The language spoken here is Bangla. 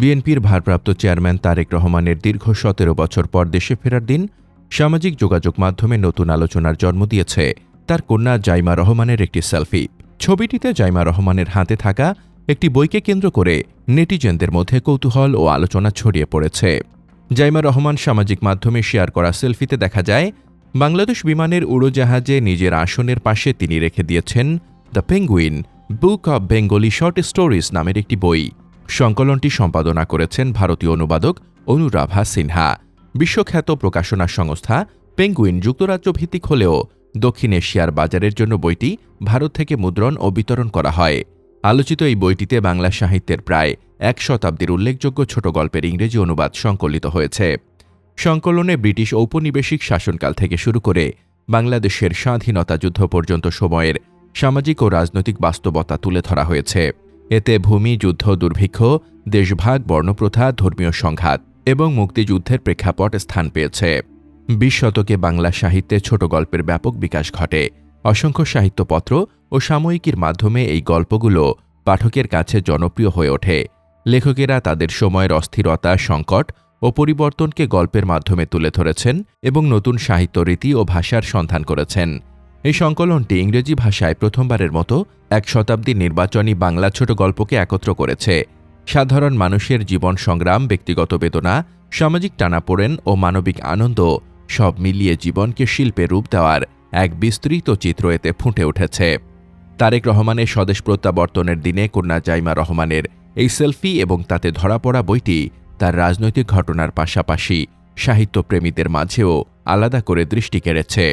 বিএনপির ভারপ্রাপ্ত চেয়ারম্যান তারেক রহমানের দীর্ঘ সতেরো বছর পর দেশে ফেরার দিন সামাজিক যোগাযোগ মাধ্যমে নতুন আলোচনার জন্ম দিয়েছে তার কন্যা জাইমা রহমানের একটি সেলফি। ছবিটিতে জাইমা রহমানের হাতে থাকা একটি বইকে কেন্দ্র করে নেটিজেনদের মধ্যে কৌতূহল ও আলোচনা ছড়িয়ে পড়েছে। জাইমা রহমান সামাজিক মাধ্যমে শেয়ার করা সেলফিতে দেখা যায়, বাংলাদেশ বিমানের উড়োজাহাজে নিজের আসনের পাশে তিনি রেখে দিয়েছেন the Penguin, book of Bengali short stories নামের একটি বই। সংকলনটি সম্পাদনা করেছেন ভারতীয় অনুবাদক অনুরাভা সিনহা। বিশ্বখ্যাত প্রকাশনা সংস্থা পেঙ্গুইন যুক্তরাজ্য ভিত্তিক হলেও দক্ষিণ এশিয়ার বাজারের জন্য বইটি ভারত থেকে মুদ্রণ ও বিতরণ করা হয়। আলোচিত এই বইটিতে বাংলা সাহিত্যের প্রায় এক শতাব্দীর উল্লেখযোগ্য ছোট গল্পের ইংরেজি অনুবাদ সংকলিত হয়েছে। সংকলনে ব্রিটিশ ঔপনিবেশিক শাসনকাল থেকে শুরু করে বাংলাদেশের স্বাধীনতা যুদ্ধ পর্যন্ত সময়ের সামাজিক ও রাজনৈতিক বাস্তবতা তুলে ধরা হয়েছে। এতে ভূমি, যুদ্ধ, দুর্ভিক্ষ, দেশভাগ, বর্ণপ্রথা, ধর্মীয় সংঘাত এবং মুক্তিযুদ্ধের প্রেক্ষাপট স্থান পেয়েছে। বিশ শতকে বাংলা সাহিত্যে ছোট গল্পের ব্যাপক বিকাশ ঘটে। অসংখ্য সাহিত্যপত্র ও সাময়িকীর মাধ্যমে এই গল্পগুলো পাঠকের কাছে জনপ্রিয় হয়ে ওঠে। লেখকেরা তাদের সময়ের অস্থিরতা, সংকট ও পরিবর্তনকে গল্পের মাধ্যমে তুলে ধরেছেন এবং নতুন সাহিত্য রীতি ও ভাষার সন্ধান করেছেন। এই সংকলনটি ইংরেজি ভাষায় প্রথমবারের মতো এক শতাব্দীর নির্বাচনী বাংলা ছোট গল্পকে একত্র করেছে। সাধারণ মানুষের জীবন সংগ্রাম, ব্যক্তিগত বেদনা, সামাজিক টানাপোড়েন ও মানবিক আনন্দ সব মিলিয়ে জীবনকে শিল্পে রূপ দেওয়ার এক বিস্তৃত চিত্র এতে ফুটে উঠেছে। তারেক রহমানের স্বদেশ প্রত্যাবর্তনের দিনে কন্যা জাইমা রহমানের এই সেলফি এবং তাতে ধরা পড়া বইটি তার রাজনৈতিক ঘটনার পাশাপাশি সাহিত্যপ্রেমীদের মাঝেও আলাদা করে দৃষ্টি কেড়েছে।